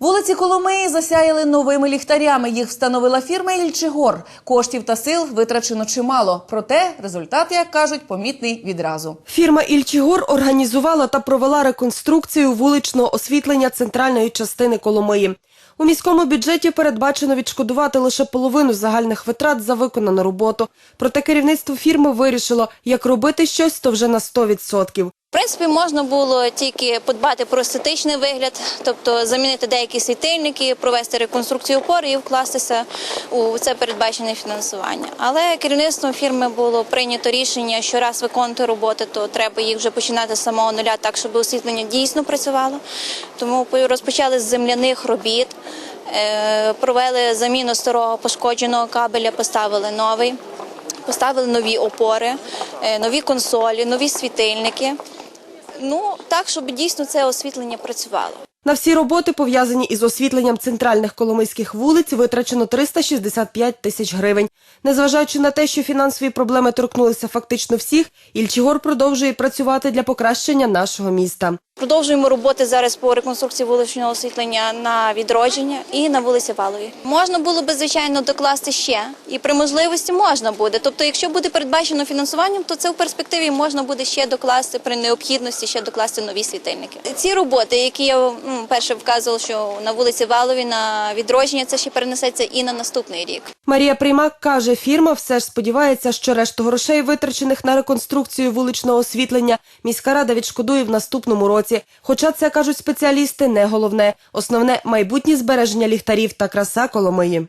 Вулиці Коломиї засяяли новими ліхтарями. Їх встановила фірма Ільчигор. Коштів та сил витрачено чимало. Проте результат, як кажуть, помітний відразу. Фірма Ільчігор організувала та провела реконструкцію вуличного освітлення центральної частини Коломиї. У міському бюджеті передбачено відшкодувати лише половину загальних витрат за виконану роботу. Проте керівництво фірми вирішило, як робити щось, то вже на 100%. В принципі, можна було тільки подбати про естетичний вигляд, тобто замінити деякі світильники, провести реконструкцію опори і вкластися у це передбачене фінансування. Але керівництвом фірми було прийнято рішення, що раз виконувати роботи, то треба їх вже починати з самого нуля, так щоб освітлення дійсно працювало. Тому розпочали з земляних робіт, е, провели заміну старого пошкодженого кабеля, поставили новий. Поставили нові опори, е, нові консолі, нові світильники. Ну так, щоб дійсно це освітлення працювало. На всі роботи, пов'язані із освітленням центральних коломийських вулиць, витрачено 365 тисяч гривень. Незважаючи на те, що фінансові проблеми торкнулися фактично всіх, Ільчігор продовжує працювати для покращення нашого міста. Продовжуємо роботи зараз по реконструкції вуличного освітлення на відродження і на вулиці Валовій. Можна було би звичайно докласти ще, і при можливості можна буде. Тобто, якщо буде передбачено фінансуванням, то це в перспективі можна буде ще докласти при необхідності ще докласти нові світильники. Ці роботи, які я перше вказував, що на вулиці Валові на відродження, це ще перенесеться і на наступний рік. Марія Приймак каже, фірма все ж сподівається, що решту грошей, витрачених на реконструкцію вуличного освітлення, міська рада відшкодує в наступному році. Хоча це кажуть спеціалісти, не головне. Основне майбутнє збереження ліхтарів та краса Коломиї.